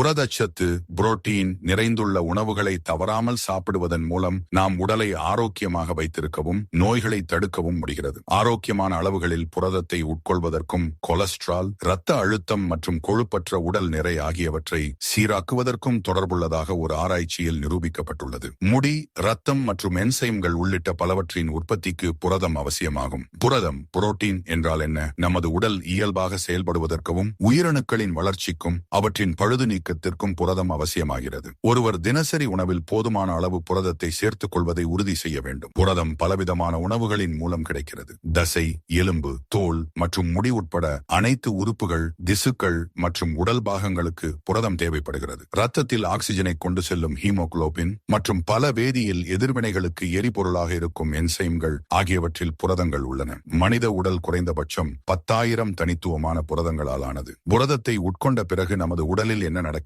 புரதச்சத்து புரோட்டீன் நிறைந்துள்ள உணவுகளை தவறாமல் சாப்பிடுவதன் மூலம் நாம் உடலை ஆரோக்கியமாக வைத்திருக்கவும் நோய்களை தடுக்கவும் முடிகிறது. ஆரோக்கியமான அளவுகளில் புரதத்தை உட்கொள்வதற்கும் கொலஸ்ட்ரால் இரத்த அழுத்தம் மற்றும் கொழுப்பற்ற உடல் நிறை ஆகியவற்றை சீராக்குவதற்கும் தொடர்புள்ளதாக ஒரு ஆராய்ச்சியில் நிரூபிக்கப்பட்டுள்ளது. முடி ரத்தம் மற்றும் என்சைம்கள் உள்ளிட்ட பலவற்றின் உற்பத்திக்கு புரதம் அவசியமாகும். புரதம் புரோட்டீன் என்றால் என்ன? நமது உடல் இயல்பாக செயல்படுவதற்கும் உயிரணுக்களின் வளர்ச்சிக்கும் அவற்றின் பழுது இயக்கத்திற்கும் புரதம் அவசியமாகிறது. ஒருவர் தினசரி உணவில் போதுமான அளவு புரதத்தை சேர்த்துக் கொள்வதை உறுதி செய்ய வேண்டும். புரதம் பலவிதமான உணவுகளின் மூலம் கிடைக்கிறது. தசை எலும்பு தோல் மற்றும் முடி உட்பட அனைத்து உறுப்புகள் திசுக்கள் மற்றும் உடல் பாகங்களுக்கு புரதம் தேவைப்படுகிறது. ரத்தத்தில் ஆக்சிஜனை கொண்டு செல்லும் ஹீமோகுளோபின் மற்றும் பல வேதியியல் எதிர்வினைகளுக்கு எரிபொருளாக இருக்கும் என்சைம்கள் ஆகியவற்றில் புரதங்கள் உள்ளன. மனித உடல் குறைந்தபட்சம் பத்தாயிரம் தனித்துவமான புரதங்களால் ஆனது புரதத்தை உட்கொண்ட பிறகு நமது உடலில் என்ன நடக்கிறது?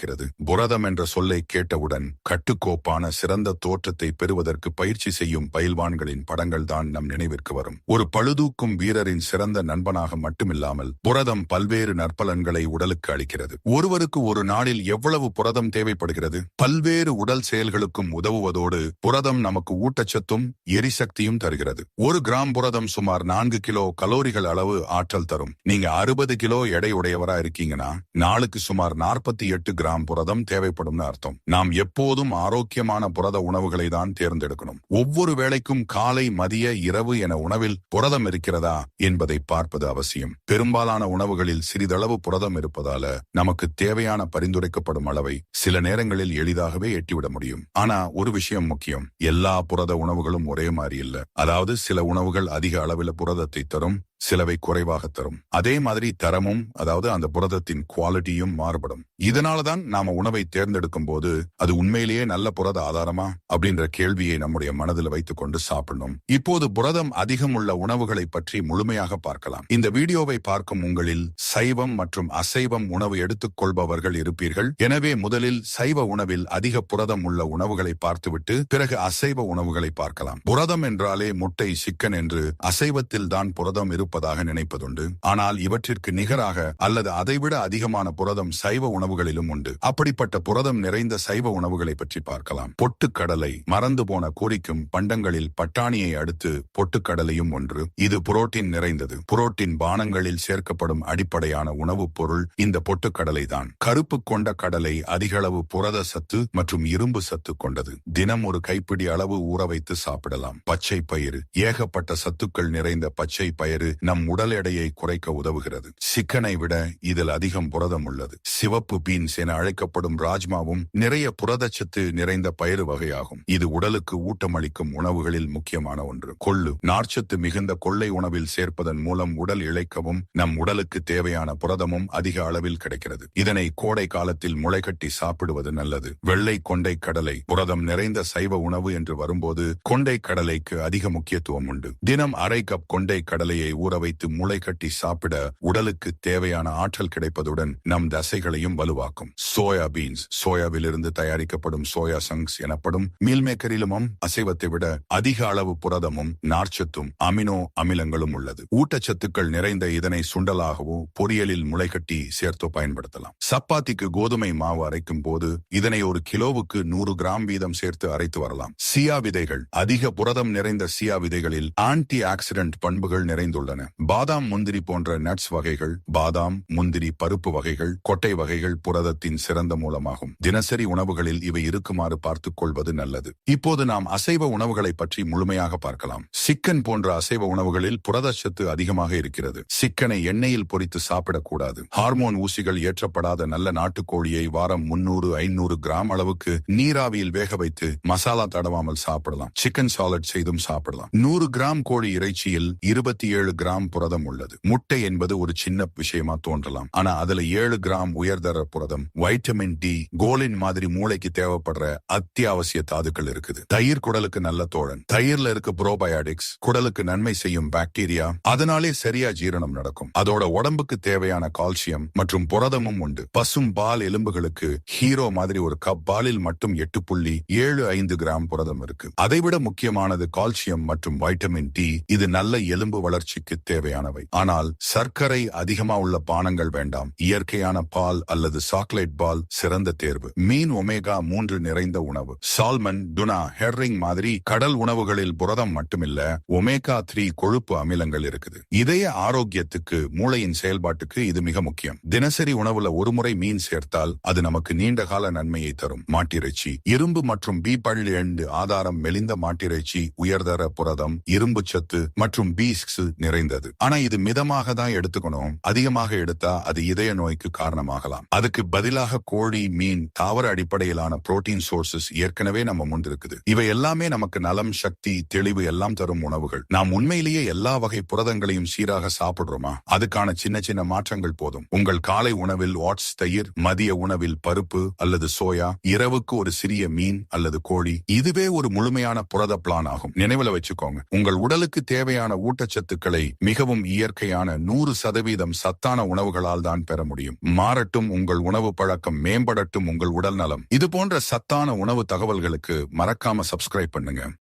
புரதம் என்ற சொல்லை கேட்டவுடன் கட்டுக்கோப்பான சிறந்த தோற்றத்தை பெறுவதற்கு பயிற்சி செய்யும் பயில்வான்களின் படங்கள் தான் நம் நினைவிற்கு வரும். ஒரு பழுதூக்கும் வீரரின் சிறந்த நண்பனாக மட்டுமில்லாமல் புரதம் பல்வேறு நற்பலன்களை உடலுக்கு அளிக்கிறது. ஒருவருக்கு ஒரு நாளில் எவ்வளவு புரதம் தேவைப்படுகிறது? பல்வேறு உடல் செயல்களுக்கும் உதவுவதோடு புரதம் நமக்கு ஊட்டச்சத்தும் எரிசக்தியும் தருகிறது. ஒரு கிராம் புரதம் சுமார் நான்கு கிலோ கலோரிகள் அளவு ஆற்றல் தரும். நீங்க அறுபது கிலோ எடை உடையவரா இருக்கீங்கன்னா நாளுக்கு சுமார் நாற்பத்தி எட்டு கிராம் புரதம் தேவைப்படும்னு அர்த்தம். நாம் எப்போதும் ஆரோக்கியமான புரத உணவுகளை தான் தேர்ந்தெடுக்கணும். ஒவ்வொரு வேளைக்கும் காலை மதிய இரவு என உணவில் புரதம் இருக்கிறதா என்பதை பார்ப்பது அவசியம். பெரும்பாலான உணவுகளில் சிறிதளவு புரதம் இருப்பதால நமக்கு தேவையான பரிந்துரைக்கப்படும் அளவை சில நேரங்களில் எளிதாகவே எட்டிவிட முடியும். ஆனா ஒரு விஷயம் முக்கியம். எல்லா புரத உணவுகளும் ஒரே மாதிரி இல்ல. அதாவது சில உணவுகள் அதிக அளவில் புரதத்தை தரும் சிலவை குறைவாக தரும். அதே மாதிரி தரமும் அதாவது அந்த புரதத்தின் குவாலிட்டியும் மாறுபடும். இதனாலதான் நாம உணவை தேர்ந்தெடுக்கும் போது அது உண்மையிலேயே நல்ல புரத ஆதாரமா? அப்படின்ற கேள்வியை நம்முடைய மனதில் வைத்துக் கொண்டு சாப்பிடணும். இப்போது புரதம் அதிகம் உள்ள உணவுகளை பற்றி முழுமையாக பார்க்கலாம். இந்த வீடியோவை பார்க்கும் உங்களில் சைவம் மற்றும் அசைவம் உணவு எடுத்துக் கொள்பவர்கள் இருப்பீர்கள். எனவே முதலில் சைவ உணவில் அதிக புரதம் உள்ள உணவுகளை பார்த்துவிட்டு பிறகு அசைவ உணவுகளை பார்க்கலாம். புரதம் என்றாலே முட்டை சிக்கன் என்று அசைவத்தில் தான் புரதம் இருப்பதாக நினைப்பதுண்டு. ஆனால் இவற்றிற்கு நிகராக அல்லது அதைவிட அதிகமான புரதம் சைவ உணவுகளிலும் உண்டு. அப்படிப்பட்ட புரதம் நிறைந்த சைவ உணவுகளை பற்றி பார்க்கலாம். பொட்டுக்கடலை மறந்து போன கோரிக்கும் பண்டங்களில் பட்டாணியை அடுத்து பொட்டுக்கடலையும் ஒன்று. இது புரோட்டின் நிறைந்தது. புரோட்டின் பானங்களில் சேர்க்கப்படும் அடிப்படையான உணவுப் பொருள் இந்த பொட்டுக்கடலை தான் கருப்பு கொண்ட கடலை அதிகளவு புரத சத்து மற்றும் இரும்பு சத்து கொண்டது. தினம் ஒரு கைப்பிடி அளவு ஊற வைத்து சாப்பிடலாம். பச்சை பயிறு. ஏகப்பட்ட சத்துக்கள் நிறைந்த பச்சை பயிறு நம் உடல் எடையை குறைக்க உதவுகிறது. சிக்கனை விட இதில் அதிகம் புரதம் உள்ளது. சிவப்பு பீன்ஸ் என அழைக்கப்படும் ராஜ்மாவும் நிறைய புரதச்சத்து நிறைந்த பயிறு வகையாகும். இது உடலுக்கு ஊட்டமளிக்கும் உணவுகளில் முக்கியமான ஒன்று. கொள்ளு. நார்ச்சத்து மிகுந்த கொள்ளை உணவில் சேர்ப்பதன் மூலம் உடல் இழைக்கவும் நம் உடலுக்கு தேவையான புரதமும் அதிக அளவில் கிடைக்கிறது. இதனை கோடை காலத்தில் முளைகட்டி சாப்பிடுவது நல்லது. வெள்ளை கொண்டை கடலை. புரதம் நிறைந்த சைவ உணவு என்று வரும்போது கொண்டை கடலைக்கு அதிக முக்கியத்துவம் உண்டு. தினம் அரை கப் கொண்டை கடலையை ஊற வைத்து முளை கட்டி சாப்பிட உடலுக்கு தேவையான ஆற்றல் கிடைப்பதுடன் நம் தசைகளையும் வலுவாக்கும். சோயா பீன்ஸ் சோயாவிலிருந்து தயாரிக்கப்படும் சோயா சங்ஸ் எனப்படும் மீல்மேக்கரிலுமும் அசைவத்தை விட அதிக அளவு புரதமும் நார்ச்சத்தும் அமினோ அமிலங்களும் உள்ளது. ஊட்டச்சத்துக்கள் நிறைந்த இதனை சுண்டலாகவோ பொரியலில் முளைகட்டி சேர்த்தோ பயன்படுத்தலாம். சப்பாத்திக்கு கோதுமை மாவு அரைக்கும் போது இதனை ஒரு கிலோவுக்கு நூறு கிராம் வீதம் சேர்த்து அரைத்து வரலாம். சியா விதைகள் அதிக புரதம் நிறைந்த சியா விதைகளில் ஆன்டி ஆக்சிடென்ட் பண்புகள் நிறைந்துள்ளன. பாதாம் முந்திரி போன்ற நட்ஸ் வகைகள் பாதாம் முந்திரி பருப்பு வகைகள் கொட்டை வகைகள் புரதத்தின் சிறந்த மூலமாகும். தினசரி உணவுகளில் இவை இருக்குமாறு பார்த்துக் கொள்வது நல்லது. இப்போது நாம் அசைவ உணவுகளை பற்றி முழுமையாக பார்க்கலாம். சிக்கன் போன்ற அசைவ உணவுகளில் புரதச்சத்து அதிகமாக இருக்கிறது. சிக்கனை எண்ணெயில் பொறித்து சாப்பிடக்கூடாது. ஹார்மோன் ஊசிகள் ஏற்றப்படாத நல்ல நாட்டுக்கோழியை வாரம் முன்னூறு ஐநூறு கிராம் அளவுக்கு நீராவியில் வேக வைத்து மசாலா தடவாமல் சாப்பிடலாம். சிக்கன் சாலட் செய்தும் சாப்பிடலாம். நூறு கிராம் கோழி இறைச்சியில் இருபத்தி ஏழு கிராம் புரதம் உள்ளது. முட்டை என்பது ஒரு சின்ன விஷயமா தோன்றலாம். ஆனா அதுல ஏழு கிராம் உயர்தர புரதம் வைட்டமின் டி கோலின் மாதிரி மூளைக்கு தேவைப்படுற அத்தியாவசிய தாதுக்கள் இருக்குது. தயிர் குடலுக்கு நல்ல தோழன். தயிர்ல இருக்க புரோபயாடிக்ஸ் குடலுக்கு நன்மை செய்யும் பாக்டீரியா அதனாலே சரியா ஜீரணம் நடக்கும். அதோட உடம்புக்கு தேவையான கால்சியம் மற்றும் புரதமும் உண்டு. பசும் பால் எலும்புகளுக்கு ஹீரோ மாதிரி ஒரு கப் பாலில் மட்டும் எட்டு புள்ளி ஏழு ஐந்து கிராம் புரதம் இருக்கு. அதைவிட முக்கியமானது கால்சியம் மற்றும் வைட்டமின் டி இது நல்ல எலும்பு வளர்ச்சிக்கு உடலுக்கு தேவையானவை. ஆனால் சர்க்கரை அதிகமா உள்ள பானங்கள் வேண்டாம். இயற்கையான பால் அல்லது சாக்லேட் பால் சிறந்த தேர்வு. மீன் ஒமேகா மூன்று நிறைந்த உணவு. சால்மன் டுனா ஹெர்ரிங் மாதிரி கடல் உணவுகளில் புரதம் மட்டுமில்ல ஒமேகா த்ரீ கொழுப்பு அமிலங்கள் இருக்குது. இதய ஆரோக்கியத்துக்கு மூளையின் செயல்பாட்டுக்கு இது மிக முக்கியம். தினசரி உணவுல ஒருமுறை மீன் சேர்த்தால் அது நமக்கு நீண்ட கால நன்மையை தரும். மாட்டிறைச்சி. இரும்பு மற்றும் பி பன்னிரண்டு ஆதாரம் மெலிந்த மாட்டிறைச்சி உயர்தர புரதம் இரும்பு சத்து மற்றும் பீஸ் குறைந்தது. ஆனா இது மிதமாக தான் எடுத்துக்கணும். அதிகமாக எடுத்தா அது இதய நோய்க்கு காரணமாகலாம். அதுக்கு பதிலாக கோழி மீன் தாவர அடிப்படையிலான புரோட்டீன் சோர்சஸ் ஏற்கனவே நம்ம முன் இருக்குது இவை எல்லாமே நமக்கு நலம் சக்தி தெளிவு எல்லாம் தரும் உணவுகள். நாம் உண்மையிலேயே எல்லா வகை புரதங்களையும் சீராக சாப்பிடுறோமா? அதுக்கான சின்ன சின்ன மாற்றங்கள் போதும். உங்கள் காலை உணவில் வாட்ஸ் தயிர் மதிய உணவில் பருப்பு அல்லது சோயா இரவுக்கு ஒரு சிறிய மீன் அல்லது கோழி. இதுவே ஒரு முழுமையான புரத பிளான் ஆகும். நினைவுல வச்சுக்கோங்க. உங்கள் உடலுக்கு தேவையான ஊட்டச்சத்துக்களை மிகவும் இயற்கையான நூறு சதவீதம் சத்தான உணவுகளால் தான் பெற முடியும். மாறட்டும் உங்கள் உணவு பழக்கம் மேம்படட்டும் உங்கள் உடல் நலம். இது போன்ற சத்தான உணவு தகவல்களுக்கு மறக்காம சப்ஸ்கிரைப் பண்ணுங்க.